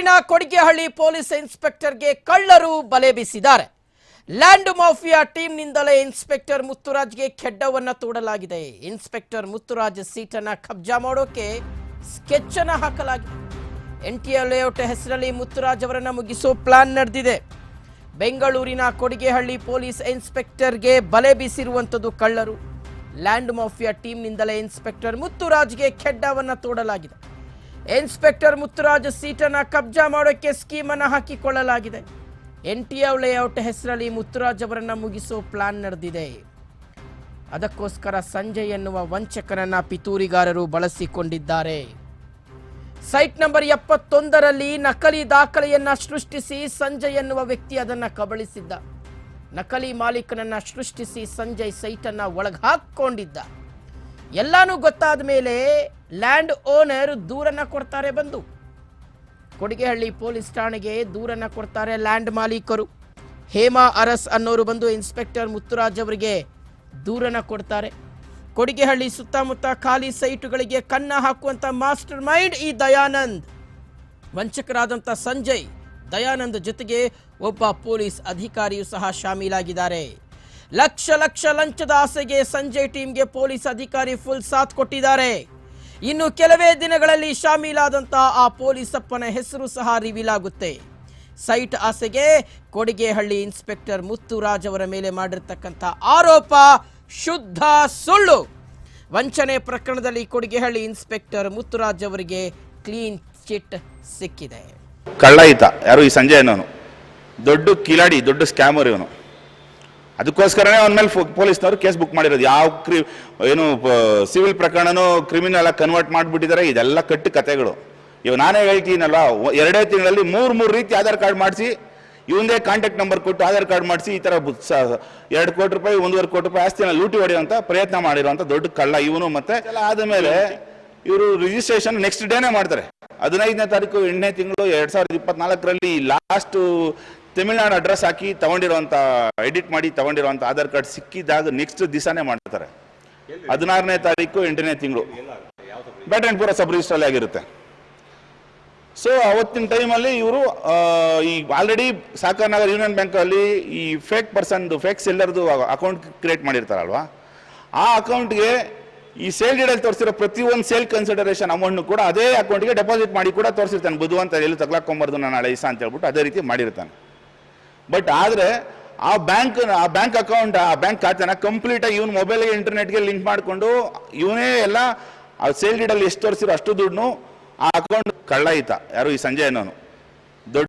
ಬೆಂಗಳೂರಿನ ಕೊಡಿಗೆಹಳ್ಳಿ ಪೊಲೀಸ್ ಇನ್ಸ್ಪೆಕ್ಟರ್ಗೆ ಕಳ್ಳರು ಬಲೆ ಬೀಸಿದ್ದಾರೆ. ಲ್ಯಾಂಡ್ ಮಾಫಿಯಾ ಟೀಮ್ನಿಂದಲೇ ಇನ್ಸ್ಪೆಕ್ಟರ್ ಮುತ್ತುರಾಜ್ಗೆ ಖೆಡ್ಡವನ್ನು ತೋಡಲಾಗಿದೆ. ಇನ್ಸ್ಪೆಕ್ಟರ್ ಮುತ್ತುರಾಜ್ ಸೀಟನ್ನ ಕಬ್ಜಾ ಮಾಡೋಕೆ ಸ್ಕೆಚ್ ಅನ್ನ ಹಾಕಲಾಗಿದೆ. ಎನ್ ಟಿ ಲೇಔಟ್ ಹೆಸರಲ್ಲಿ ಮುತ್ತುರಾಜ್ ಅವರನ್ನ ಮುಗಿಸೋ ಪ್ಲಾನ್ ನಡೆದಿದೆ. ಬೆಂಗಳೂರಿನ ಕೊಡಿಗೆಹಳ್ಳಿ ಪೊಲೀಸ್ ಇನ್ಸ್ಪೆಕ್ಟರ್ಗೆ ಬಲೆ ಬೀಸಿರುವಂಥದ್ದು ಕಳ್ಳರು. ಲ್ಯಾಂಡ್ ಮಾಫಿಯಾ ಟೀಮ್ನಿಂದಲೇ ಇನ್ಸ್ಪೆಕ್ಟರ್ ಮುತ್ತುರಾಜ್ಗೆ ಖೆಡ್ಡವನ್ನು ತೋಡಲಾಗಿದೆ. ಇನ್ಸ್ಪೆಕ್ಟರ್ ಮುತ್ತುರಾಜ್ ಸೀಟನ್ನ ಕಬ್ಜಾ ಮಾಡೋಕ್ಕೆ ಸ್ಕೀಮನ್ನು ಹಾಕಿಕೊಳ್ಳಲಾಗಿದೆ. ಎನ್ ಟಿ ಲೇಔಟ್ ಹೆಸರಲ್ಲಿ ಮುತ್ತುರಾಜ್ ಅವರನ್ನ ಮುಗಿಸೋ ಪ್ಲಾನ್ ನಡೆದಿದೆ. ಅದಕ್ಕೋಸ್ಕರ ಸಂಜಯ್ ಎನ್ನುವ ವಂಚಕನನ್ನ ಪಿತೂರಿಗಾರರು ಬಳಸಿಕೊಂಡಿದ್ದಾರೆ. ಸೈಟ್ ನಂಬರ್ ಎಪ್ಪತ್ತೊಂದರಲ್ಲಿ ನಕಲಿ ದಾಖಲೆಯನ್ನ ಸೃಷ್ಟಿಸಿ ಸಂಜಯ್ ಎನ್ನುವ ವ್ಯಕ್ತಿ ಅದನ್ನ ಕಬಳಿಸಿದ್ದ. ನಕಲಿ ಮಾಲೀಕನನ್ನ ಸೃಷ್ಟಿಸಿ ಸಂಜಯ್ ಸೈಟನ್ನ ಒಳಗೆ ಹಾಕೊಂಡಿದ್ದ ಎಲ್ಲಾನು ಗೊತ್ತಾದ ಮೇಲೆ ಲ್ಯಾಂಡ್ ಓನರ್ ದೂರನ್ನ ಕೊಡ್ತಾರೆ ಬಂದು. ಕೊಡಿಗೆಹಳ್ಳಿ ಪೊಲೀಸ್ ಠಾಣೆಗೆ ದೂರನ್ನ ಕೊಡ್ತಾರೆ ಲ್ಯಾಂಡ್ ಮಾಲೀಕರು. ಹೇಮಾ ಅರಸ್ ಅನ್ನೋರು ಬಂದು ಇನ್ಸ್ಪೆಕ್ಟರ್ ಮುತ್ತುರಾಜ್ ಅವರಿಗೆ ದೂರನ್ನ ಕೊಡ್ತಾರೆ. ಕೊಡಿಗೆಹಳ್ಳಿ ಸುತ್ತಮುತ್ತ ಖಾಲಿ ಸೈಟುಗಳಿಗೆ ಕನ್ನ ಹಾಕುವಂತ ಮಾಸ್ಟರ್ ಮೈಂಡ್ ಈ ದಯಾನಂದ್. ವಂಚಕರಾದಂಥ ಸಂಜಯ್, ದಯಾನಂದ್ ಜೊತೆಗೆ ಒಬ್ಬ ಪೊಲೀಸ್ ಅಧಿಕಾರಿಯೂ ಸಹ ಶಾಮೀಲಾಗಿದ್ದಾರೆ. ಲಕ್ಷ ಲಕ್ಷ ಲಂಚದ ಆಸೆಗೆ ಸಂಜಯ್ ಟೀಮ್ಗೆ ಪೊಲೀಸ್ ಅಧಿಕಾರಿ ಫುಲ್ ಸಾಥ್ ಕೊಟ್ಟಿದ್ದಾರೆ. ಇನ್ನು ಕೆಲವೇ ದಿನಗಳಲ್ಲಿ ಶಾಮೀಲಾದಂತಹ ಆ ಪೊಲೀಸಪ್ಪನ ಹೆಸರು ಸಹ ರಿವೀಲ್ ಆಗುತ್ತೆ ಸೈಟ್ ಆಸೆಗೆ ಕೊಡಿಗೆಹಳ್ಳಿ ಇನ್ಸ್ಪೆಕ್ಟರ್ ಮುತ್ತುರಾಜ್ ಅವರ ಮೇಲೆ ಮಾಡಿರ್ತಕ್ಕಂಥ ಆರೋಪ ಶುದ್ಧ ಸುಳ್ಳು. ವಂಚನೆ ಪ್ರಕರಣದಲ್ಲಿ ಕೊಡಿಗೆಹಳ್ಳಿ ಇನ್ಸ್ಪೆಕ್ಟರ್ ಮುತ್ತುರಾಜ್ ಅವರಿಗೆ ಕ್ಲೀನ್ ಚಿಟ್ ಸಿಕ್ಕಿದೆ. ಕಳ್ಳ ಈತ ಯಾರು ಈ ಸಂಜಯ್ ಅನ್ನೋನು. ದೊಡ್ಡ ಕಿಲಾಡಿ, ದೊಡ್ಡ ಸ್ಕ್ಯಾಮರ್ ಇವನು. ಅದಕ್ಕೋಸ್ಕರನೇ ಅವನ ಮೇಲೆ ಪೊಲೀಸ್ನವರು ಕೇಸ್ ಬುಕ್ ಮಾಡಿರೋದು. ಯಾವ ಕ್ರಿ ಏನು ಸಿವಿಲ್ ಪ್ರಕರಣನೂ ಕ್ರಿಮಿನಲ್ ಆಗಿ ಕನ್ವರ್ಟ್ ಮಾಡಿಬಿಟ್ಟಿದ್ದಾರೆ ಇದೆಲ್ಲ ಕಟ್ಟು ಕತೆಗಳು. ಇವಾಗ ನಾನೇ ಹೇಳ್ತೀನಲ್ಲ ಎರಡೇ ತಿಂಗಳಲ್ಲಿ ಮೂರು ಮೂರು ರೀತಿ ಆಧಾರ್ ಕಾರ್ಡ್ ಮಾಡಿಸಿ ಇವಂದೇ ಕಾಂಟ್ಯಾಕ್ಟ್ ನಂಬರ್ ಕೊಟ್ಟು ಆಧಾರ್ ಕಾರ್ಡ್ ಮಾಡಿಸಿ ಈ ಥರ ಎರಡು ಕೋಟಿ ರೂಪಾಯಿ ಒಂದೂವರೆ ಕೋಟಿ ರೂಪಾಯಿ ಆಸ್ತಿನ ಲೂಟಿ ಹೊಡೆಯುವಂಥ ಪ್ರಯತ್ನ ಮಾಡಿರುವಂಥ ದೊಡ್ಡ ಕಳ್ಳ ಇವನು ಮತ್ತೆ. ಎಲ್ಲ ಆದಮೇಲೆ ಇವರು ರಿಜಿಸ್ಟ್ರೇಷನ್ ನೆಕ್ಸ್ಟ್ ಡೇನೇ ಮಾಡ್ತಾರೆ. ಹದಿನೈದನೇ ತಾರೀಕು ಎಂಟನೇ ತಿಂಗಳು ಎರಡು ಸಾವಿರದ ಇಪ್ಪತ್ನಾಲ್ಕರಲ್ಲಿ ಲಾಸ್ಟ್ ತಮಿಳ್ನಾಡು ಅಡ್ರೆಸ್ ಹಾಕಿ ತಗೊಂಡಿರುವಂತ ಎಡಿಟ್ ಮಾಡಿ ತಗೊಂಡಿರುವಂತ ಆಧಾರ್ ಕಾರ್ಡ್ ಸಿಕ್ಕಿದಾಗ ನೆಕ್ಸ್ಟ್ ದಿವಸನೇ ಮಾಡ್ತಾರೆ. ಹದಿನಾರನೇ ತಾರೀಕು ಎಂಟನೇ ತಿಂಗಳು. ಬ್ಯಾಟನ್ಪುರ ಸಬ್ ರಿಜಿಸ್ಟ್ರಲ್ಲಿ ಆಗಿರುತ್ತೆ. ಸೊ ಅವತ್ತಿನ ಟೈಮಲ್ಲಿ ಇವರು ಈ ಆಲ್ರೆಡಿ ಸಹಕಾರ ನಗರ್ ಯೂನಿಯನ್ ಬ್ಯಾಂಕಲ್ಲಿ ಈ ಫೇಕ್ ಪರ್ಸನ್ದು ಫೇಕ್ ಸೆಲ್ಲರ್ದು ಅಕೌಂಟ್ ಕ್ರಿಯೇಟ್ ಮಾಡಿರ್ತಾರಲ್ವಾ? ಆ ಅಕೌಂಟ್ಗೆ ಈ ಸೇಲ್ ಡೀಡಲ್ಲಿ ತೋರಿಸಿರೋ ಪ್ರತಿಯೊಂದು ಸೇಲ್ ಕನ್ಸಿಡರೇಷನ್ ಅಮೌಂಟ್ ಕೂಡ ಅದೇ ಅಕೌಂಟ್ಗೆ ಡೆಪಾಸಿಟ್ ಮಾಡಿ ಕೂಡ ತೋರಿಸಿರ್ತಾನೆ. ಬುಧವಂತ ಎಲ್ಲಿ ತಗ್ಲಾಕೊಂಬಾರ್ದು ನಾನು ನಾಳೆ ಅಂತ ಹೇಳ್ಬಿಟ್ಟು ಅದೇ ರೀತಿ ಮಾಡಿರ್ತಾನೆ. ಬಟ್ ಆದರೆ ಆ ಬ್ಯಾಂಕ್ ಆ ಬ್ಯಾಂಕ್ ಅಕೌಂಟ್ ಆ ಬ್ಯಾಂಕ್ ಖಾತೆನ ಕಂಪ್ಲೀಟ್ ಆಗಿ ಇವನ್ ಮೊಬೈಲ್ಗೆ ಇಂಟರ್ನೆಟ್ಗೆ ಲಿಂಕ್ ಮಾಡಿಕೊಂಡು ಇವನೇ ಎಲ್ಲ ಆ ಸೇಲ್ ಡೀಡಲ್ಲಿ ಎಷ್ಟು ತೋರಿಸಿರೋ ಅಷ್ಟು ದುಡ್ಡು ಆ ಅಕೌಂಟ್ ಕಳ್ಳ ಈತ ಯಾರು ಈ ಸಂಜಯ್ ಅನ್ನೋನು.